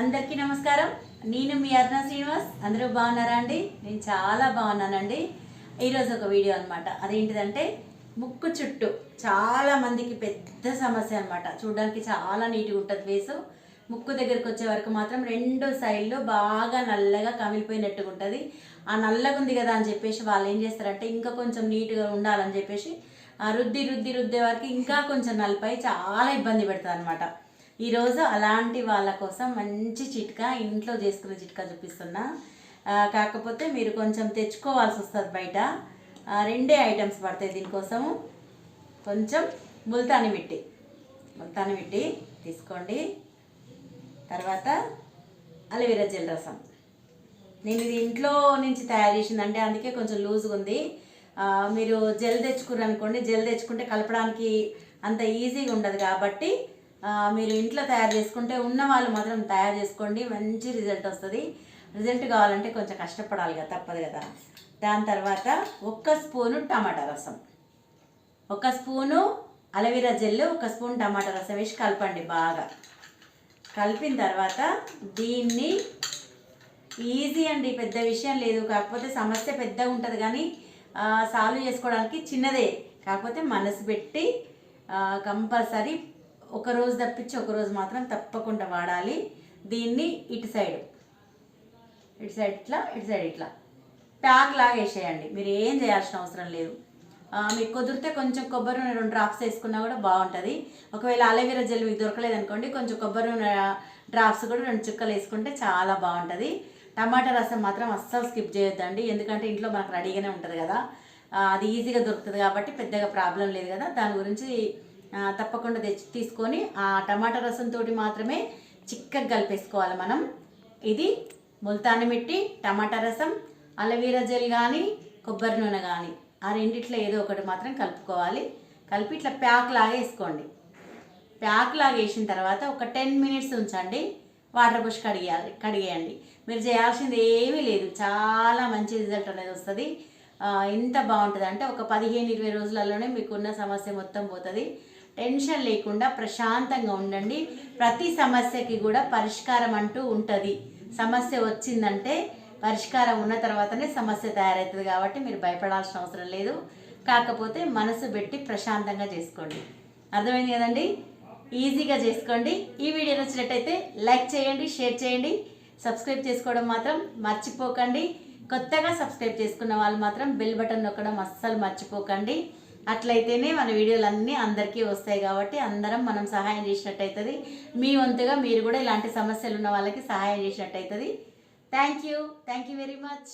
అందరికీ నమస్కారం. నేను మీ అర్ణ శ్రీనివాస్. అందరూ బాగున్నారా అండి? నేను చాలా బాగున్నానండి. ఈరోజు ఒక వీడియో అనమాట అదేంటిదంటే ముక్కు చుట్టూ చాలా మందికి పెద్ద సమస్య అనమాట చూడడానికి చాలా నీట్గా ఉంటుంది ఫేసు. ముక్కు దగ్గరికి వచ్చే వరకు మాత్రం రెండు సైడ్లో బాగా నల్లగా కమిలిపోయినట్టుగా ఉంటుంది. ఆ నల్లగా ఉంది కదా అని చెప్పేసి వాళ్ళు ఏం చేస్తారంటే ఇంకా కొంచెం నీట్గా ఉండాలని చెప్పేసి ఆ రుద్ది రుద్ది రుద్దే వరకు ఇంకా కొంచెం నలిపై చాలా ఇబ్బంది పెడుతుంది అనమాట ఈరోజు అలాంటి వాళ్ళ కోసం మంచి చిట్కా ఇంట్లో చేసుకునే చిట్కా చూపిస్తున్నా. కాకపోతే మీరు కొంచెం తెచ్చుకోవాల్సి వస్తుంది బయట. రెండే ఐటమ్స్ పడతాయి దీనికోసము. కొంచెం ముల్తాని మిట్టి. ముల్తాని మిట్టి తీసుకోండి. తర్వాత అలవీరా జెల్ రసం. నేను ఇది ఇంట్లో నుంచి తయారు చేసింది అంటే అందుకే కొంచెం లూజ్గా ఉంది. మీరు జెల్ తెచ్చుకున్నారు అనుకోండి జెల్ తెచ్చుకుంటే కలపడానికి అంత ఈజీగా ఉండదు కాబట్టి మీరు ఇంట్లో తయారు చేసుకుంటే ఉన్న వాళ్ళు మాత్రం తయారు చేసుకోండి మంచి రిజల్ట్ వస్తుంది. రిజల్ట్ కావాలంటే కొంచెం కష్టపడాలి కదా తప్పదు కదా. దాని తర్వాత ఒక్క స్పూను టమాటా రసం. ఒక స్పూను అలవీరా జెల్ ఒక స్పూన్ టమాటా రసం వేసి కలపండి బాగా. కలిపిన తర్వాత దీన్ని ఈజీ అండి పెద్ద విషయం లేదు. కాకపోతే సమస్య పెద్దగా ఉంటుంది కానీ సాల్వ్ చేసుకోవడానికి చిన్నదే. కాకపోతే మనసు పెట్టి కంపల్సరీ ఒక రోజు తప్పించి ఒక రోజు మాత్రం తప్పకుండా వాడాలి. దీన్ని ఇటు సైడ్. ఇటు సైడ్ ఇట్లా ఇటు సైడ్ ఇట్లా. ప్యాక్ లాగా వేసేయండి. మీరు ఏం చేయాల్సిన అవసరం లేదు. మీకు కుదిరితే కొంచెం కొబ్బరి నూనె రెండు డ్రాప్స్ వేసుకున్నా కూడా బాగుంటుంది. ఒకవేళ అలవీరా జెల్ మీకు దొరకలేదు అనుకోండి కొంచెం కొబ్బరి నూనె డ్రాప్స్ కూడా రెండు చుక్కలు వేసుకుంటే చాలా బాగుంటుంది. టమాటా రసం మాత్రం అస్సలు స్కిప్ చేయొద్దండి. ఎందుకంటే ఇంట్లో మనకు రెడీగానే ఉంటుంది కదా. అది ఈజీగా దొరుకుతుంది కాబట్టి పెద్దగా ప్రాబ్లం లేదు కదా. దాని గురించి తప్పకుండా తెచ్చి తీసుకొని ఆ టమాటా రసంతో మాత్రమే చిక్కగా కలిపేసుకోవాలి మనం. ఇది ముల్తాని మిట్టి టమాటా రసం అలవీరా జెల్ కానీ కొబ్బరి నూనె కానీ ఆ రెండిట్లో ఏదో ఒకటి మాత్రం కలుపుకోవాలి. కలిపి ఇట్లా ప్యాక్ లాగా వేసుకోండి. ప్యాక్ లాగా వేసిన తర్వాత ఒక టెన్ మినిట్స్ ఉంచండి. వాటర్ పోసి కడిగేయాలి కడిగేయండి. మీరు చేయాల్సింది ఏమీ లేదు. చాలా మంచి రిజల్ట్ అనేది వస్తుంది. ఎంత బాగుంటుంది అంటే ఒక పదిహేను ఇరవై రోజులలోనే మీకున్న సమస్య మొత్తం పోతుంది. టెన్షన్ లేకుండా ప్రశాంతంగా ఉండండి. ప్రతి సమస్యకి కూడా పరిష్కారం అంటూ ఉంటుంది. సమస్య వచ్చిందంటే పరిష్కారం ఉన్న తర్వాతనే సమస్య తయారవుతుంది కాబట్టి మీరు భయపడాల్సిన అవసరం లేదు. కాకపోతే మనసు పెట్టి ప్రశాంతంగా చేసుకోండి. అర్థమైంది కదండి? ఈజీగా చేసుకోండి. ఈ వీడియో నచ్చినట్టయితే లైక్ చేయండి షేర్ చేయండి. సబ్స్క్రైబ్ చేసుకోవడం మాత్రం మర్చిపోకండి. కొత్తగా సబ్స్క్రైబ్ చేసుకున్న వాళ్ళు మాత్రం బెల్ బటన్ నొక్కడం అస్సలు మర్చిపోకండి. అట్లయితేనే మన వీడియోలు అన్నీ అందరికీ వస్తాయి కాబట్టి అందరం మనం సహాయం చేసినట్టు అవుతుంది మీ వంతుగా మీరు కూడా ఇలాంటి సమస్యలు ఉన్న వాళ్ళకి సహాయం చేసినట్టు అవుతుంది thank you thank you very much